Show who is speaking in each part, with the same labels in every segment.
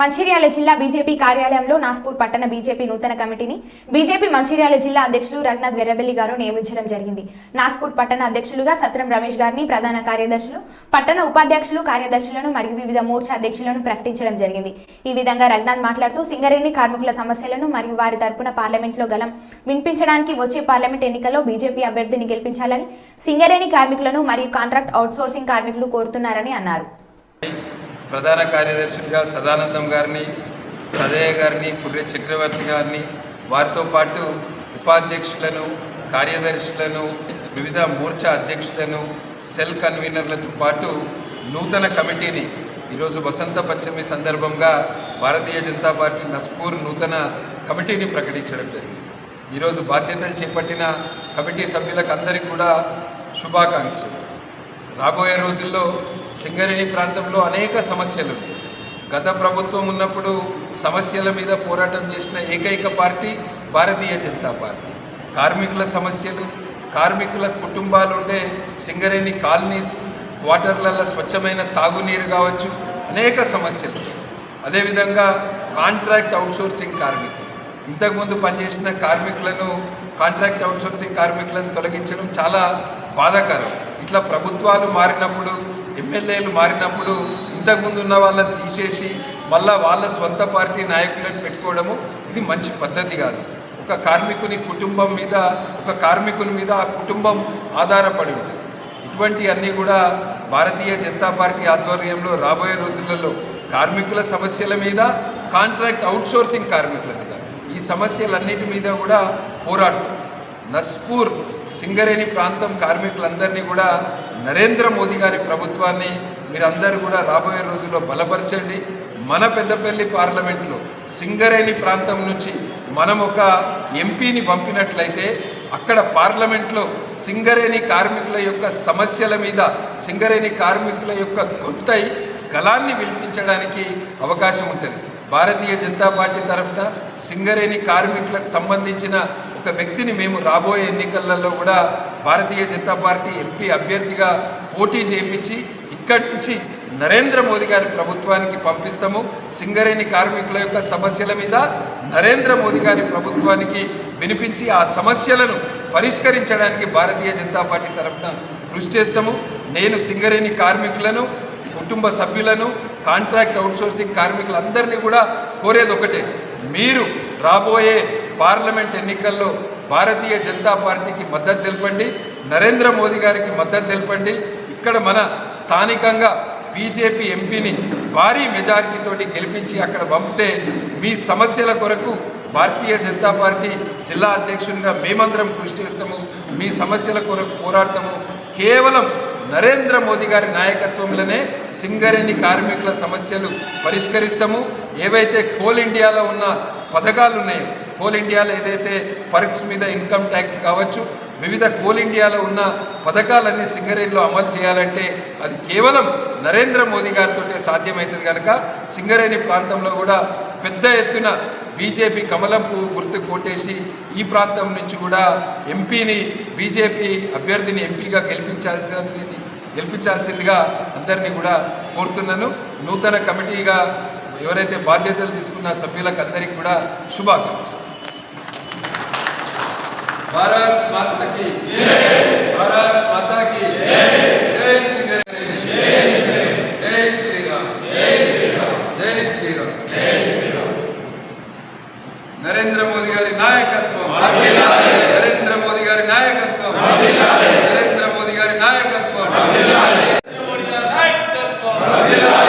Speaker 1: మంచిర్యాల జిల్లా బీజేపీ కార్యాలయంలో నాస్పూర్ పట్టణ బీజేపీ నూతన కమిటీని బీజేపీ మంచిర్యాల జిల్లా అధ్యక్షులు రఘునాథ్ వెర్రబెల్లి గారు నియమించడం జరిగింది. నాస్పూర్ పట్టణ అధ్యక్షులుగా సత్రం రమేష్ గారిని ప్రధాన కార్యదర్శులు పట్టణ ఉపాధ్యక్షులు కార్యదర్శులను మరియు వివిధ మోర్చా అధ్యక్షులను ప్రకటించడం జరిగింది. ఈ విధంగా రఘునాథ్ మాట్లాడుతూ సింగరేణి కార్మికుల సమస్యలను మరియు వారి తరపున పార్లమెంట్లో గలం వినిపించడానికి వచ్చే పార్లమెంట్ ఎన్నికల్లో బీజేపీ అభ్యర్థిని గెలిపించాలని సింగరేణి కార్మికులను మరియు కాంట్రాక్ట్ అవుట్సోర్సింగ్ కార్మికులు కోరుతున్నారని అన్నారు.
Speaker 2: ప్రధాన కార్యదర్శులుగా సదానందం గారిని సదయ్య గారిని కుర్రె చక్రవర్తి గారిని వారితో పాటు ఉపాధ్యక్షులను కార్యదర్శులను వివిధ మోర్చా అధ్యక్షులను సెల్ కన్వీనర్లతో పాటు నూతన కమిటీని ఈరోజు వసంత పంచమి సందర్భంగా భారతీయ జనతా పార్టీ నస్పూర్ నూతన కమిటీని ప్రకటించడం జరిగింది. ఈరోజు బాధ్యతలు చేపట్టిన కమిటీ సభ్యులకు అందరికీ కూడా శుభాకాంక్షలు. రాబోయే రోజుల్లో సింగరేణి ప్రాంతంలో అనేక సమస్యలు. గత ప్రభుత్వం ఉన్నప్పుడు సమస్యల మీద పోరాటం చేసిన ఏకైక పార్టీ భారతీయ జనతా పార్టీ. కార్మికుల సమస్యలు కార్మికుల కుటుంబాలు ఉండే సింగరేణి కాలనీస్ వాటర్లలో స్వచ్ఛమైన తాగునీరు కావచ్చు అనేక సమస్యలు. అదేవిధంగా కాంట్రాక్ట్ అవుట్సోర్సింగ్ కార్మికులు. ఇంతకుముందు పనిచేసిన కార్మికులను కాంట్రాక్ట్ అవుట్సోర్సింగ్ కార్మికులను తొలగించడం చాలా బాధాకరం. ఇట్లా ప్రభుత్వాలు మారినప్పుడు ఎమ్మెల్యేలు మారినప్పుడు ఇంతకుముందు ఉన్న వాళ్ళని తీసేసి మళ్ళా వాళ్ళ స్వంత పార్టీ నాయకులను పెట్టుకోవడము ఇది మంచి పద్ధతి కాదు. ఒక కార్మికుని కుటుంబం మీద ఒక కార్మికుని మీద ఆ కుటుంబం ఆధారపడి ఉంటుంది. ఇటువంటి అన్నీ కూడా భారతీయ జనతా పార్టీ ఆధ్వర్యంలో రాబోయే రోజులలో కార్మికుల సమస్యల మీద కాంట్రాక్ట్ అవుట్సోర్సింగ్ కార్మికుల మీద ఈ సమస్యలన్నిటి మీద కూడా పోరాడుతుంది. నస్పూర్ సింగరేణి ప్రాంతం కార్మికులందరినీ కూడా నరేంద్ర మోదీ గారి ప్రభుత్వాన్ని మీరందరూ కూడా రాబోయే రోజుల్లో బలపరచండి. మన పెద్దపల్లి పార్లమెంట్లో సింగరేణి ప్రాంతం నుంచి మనం ఒక ఎంపీని పంపినట్లయితే అక్కడ పార్లమెంట్లో సింగరేణి కార్మికుల యొక్క సమస్యల మీద సింగరేణి కార్మికుల యొక్క గొంతై గలాన్ని వినిపించడానికి అవకాశం ఉంటుంది. భారతీయ జనతా పార్టీ తరఫున సింగరేణి కార్మికులకు సంబంధించిన ఒక వ్యక్తిని మేము రాబోయే ఎన్నికలలో కూడా భారతీయ జనతా పార్టీ ఎంపీ అభ్యర్థిగా పోటీ చేయించి ఇక్కడి నుంచి నరేంద్ర మోదీ గారి ప్రభుత్వానికి పంపిస్తాము. సింగరేణి కార్మికుల యొక్క సమస్యల మీద నరేంద్ర మోదీ గారి ప్రభుత్వానికి వినిపించి ఆ సమస్యలను పరిష్కరించడానికి భారతీయ జనతా పార్టీ తరఫున కృషి చేస్తాము. నేను సింగరేణి కార్మికులను కుటుంబ సభ్యులను కాంట్రాక్ట్ అవుట్సోర్సింగ్ కార్మికులందరినీ కూడా కోరేది ఒకటే. మీరు రాబోయే పార్లమెంట్ ఎన్నికల్లో భారతీయ జనతా పార్టీకి మద్దతు తెలపండి నరేంద్ర మోదీ గారికి మద్దతు తెలపండి. ఇక్కడ మన స్థానికంగా బీజేపీ ఎంపీని భారీ మెజారిటీతోటి గెలిపించి అక్కడ పంపితే మీ సమస్యల కొరకు భారతీయ జనతా పార్టీ జిల్లా అధ్యక్షునిగా మేమందరం కృషి చేస్తాము. మీ సమస్యల కొరకు పోరాడతాము. కేవలం నరేంద్ర మోదీ గారి నాయకత్వంలోనే సింగరేణి కార్మికుల సమస్యలు పరిష్కరిస్తాము. ఏవైతే కోల్ ఇండియాలో ఉన్న పథకాలు ఉన్నాయో కోల్ ఇండియాలో ఏదైతే పర్క్స్ మీద ఇన్కమ్ ట్యాక్స్ కావచ్చు వివిధ కోల్ ఇండియాలో ఉన్న పథకాలన్నీ సింగరేణిలో అమలు చేయాలంటే అది కేవలం నరేంద్ర మోదీ గారితో సాధ్యమవుతుంది కనుక సింగరేణి ప్రాంతంలో కూడా పెద్ద ఎత్తున బీజేపీ కమలం పువ్వు గుర్తు కొట్టేసి ఈ ప్రాంతం నుంచి కూడా ఎంపీని బీజేపీ అభ్యర్థిని ఎంపీగా గెలిపించాల్సింది గెలిపించాల్సిందిగా అందరినీ కూడా కోరుతున్నాను. నూతన కమిటీగా ఎవరైతే బాధ్యతలు తీసుకున్న సభ్యులకు అందరికీ కూడా శుభాకాంక్షలు. భారత్ మాతకి భారత్ మాతాకి జై సింగరేణి జై శ్రీరామ్ జై శ్రీరామ్ నరేంద్ర మోదీ గారి నాయకత్వం నరేంద్ర మోదీ గారి నాయకత్వం నరేంద్ర మోదీ గారి నాయకత్వం
Speaker 3: మోడీ గారి నాయకత్వం నరేంద్ర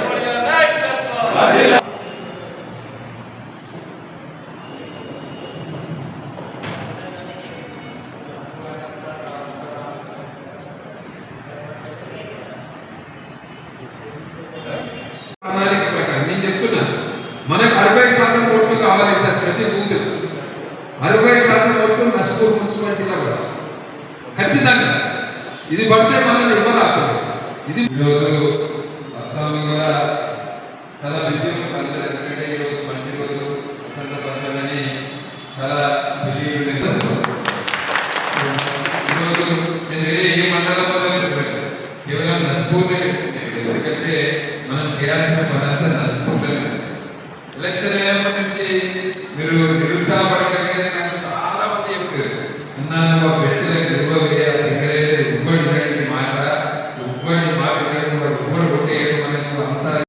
Speaker 3: మోడీ గారి నాయకత్వం
Speaker 2: ప్రణాళిక ప్రకారం నేను చెప్తున్నా మనకు అరవై శాతం ఓట్లు కావాలి సార్ ప్రతి బూత్ అరవై శాతం వరకు నస్పూర్ మున్సిపాలిటీలో కూడా. ఖచ్చితంగా. ఇది పడితే మనల్ని ఇవ్వరాదు ఇది ఈరోజు అస్సామి కూడా చాలా బిజీ ఉంటుంది ఎందుకంటే ఈరోజు మంచి రోజు వసంత పంచమని చాలా బిజీ ఈరోజు నేను వేరే ఏ మండలంలో కేవలం నస్పూర్నే ఎందుకంటే మనం చేయాల్సిన పని అంతా నస్పూర్లో ఎలక్షన్ అయినప్పటి నుంచి మీరు నిరుత్సాహపడగలిగితే